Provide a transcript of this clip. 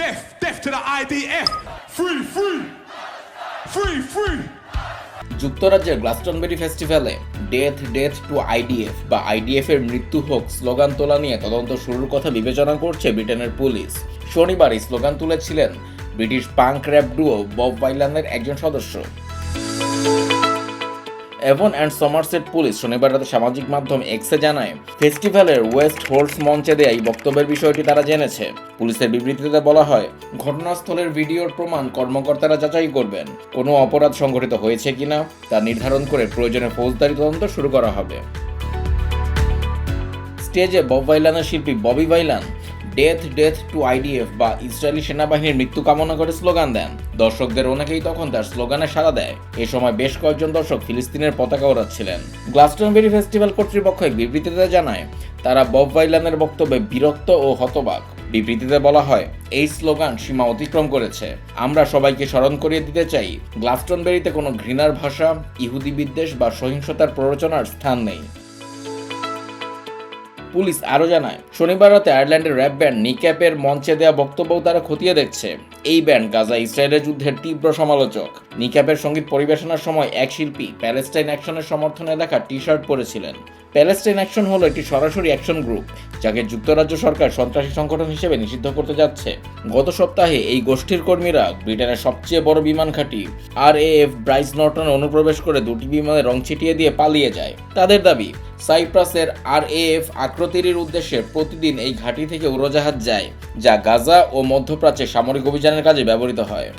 Death, death to the IDF. Free, free. Free, free. যুক্তরাজ্যের Glastonbury ফেস্টিভ্যালে death death to IDF বা IDF এর মৃত্যু হোক স্লোগান তোলা নিয়ে তদন্ত শুরুর কথা বিবেচনা করছে ব্রিটেনের পুলিশ শনিবার এই স্লোগান তুলেছিলেন British punk rap duo Bob বাইলানের একজন সদস্য এভন অ্যান্ড সমারসেট পুলিশ শনিবার রাতে সামাজিক মাধ্যম এক্সে জানায়, ফেস্টিভ্যালের ওয়েস্ট হোর্স মঞ্চে দেয়া এই বক্তব্যের বিষয়টি তারা জেনেছে। পুলিশের বিবৃতিতে বলা হয়, ঘটনাস্থলের ভিডিওর প্রমাণ কর্মকর্তারা যাচাই করবেন। কোনো অপরাধ সংঘটিত হয়েছে কিনা, তা নির্ধারণ করে প্রয়োজনে ফৌজদারি তদন্ত শুরু করা হবে। স্টেজে বব ভাইলানের শিল্পী Bobby Vylan death death to IDF বা ইসরায়েলি সেনাবাহিনীর মৃত্যু কামনা করে স্লোগান দেন। দর্শকদের অনেকেই তখন তার স্লোগানে সাড়া দেয়। এ সময় বেশ কয়েকজন দর্শক ফিলিস্তিনের পতাকা ওড়াচ্ছিলেন। গ্লাস্টনবেরি ফেস্টিভ্যাল কর্তৃপক্ষ এক বিবৃতিতে জানায়, তারা বব ভাইলানের বক্তব্যে বিরক্ত ও হতবাক। বিবৃতিতে বলা হয়, এই স্লোগান সীমা অতিক্রম করেছে। আমরা সবাইকে স্মরণ করিয়ে দিতে চাই, গ্লাস্টনবেরিতে কোনো ঘৃণার ভাষা, ইহুদি বিদ্বেষ বা সহিংসতার প্ররোচনার স্থান নেই। পুলিশ আরও জানায়, শনিবার রাতে আয়ারল্যান্ডের র্যাপ ব্যান্ড নিক্যাপের মঞ্চে দেওয়া বক্তব্য তারা খতিয়ে দেখছে। এই ব্যান্ড গাজা ইসরায়েলের যুদ্ধের তীব্র সমালোচক। নিক্যাপের সংগীত পরিবেশনার সময় এক শিল্পী প্যালেস্টাইন অ্যাকশনের সমর্থনে লেখা টি শার্ট পরেছিলেন। প্যালেস্টাইন অ্যাকশন হলো একটি সরাসরি অ্যাকশন গ্রুপ, যাকে যুক্তরাজ্য সরকার সন্ত্রাসী সংগঠন হিসেবে নিষিদ্ধ করতে যাচ্ছে। গত সপ্তাহে এই গোষ্ঠীর কর্মীরা ব্রিটেনের সবচেয়ে বড় বিমান ঘাঁটি আর এ এফ ব্রাইস নর্টনে অনুপ্রবেশ করে দুটি বিমানে রং ছিটিয়ে দিয়ে পালিয়ে যায়। তাদের দাবি, সাইপ্রাসের আর এ এফ আক্রতিরির উদ্দেশ্যে প্রতিদিন এই ঘাঁটি থেকে উড়োজাহাজ যায়। যা গাজা ও মধ্যপ্রাচ্যে সামরিক অভিযানের কাজে ব্যবহৃত হয়।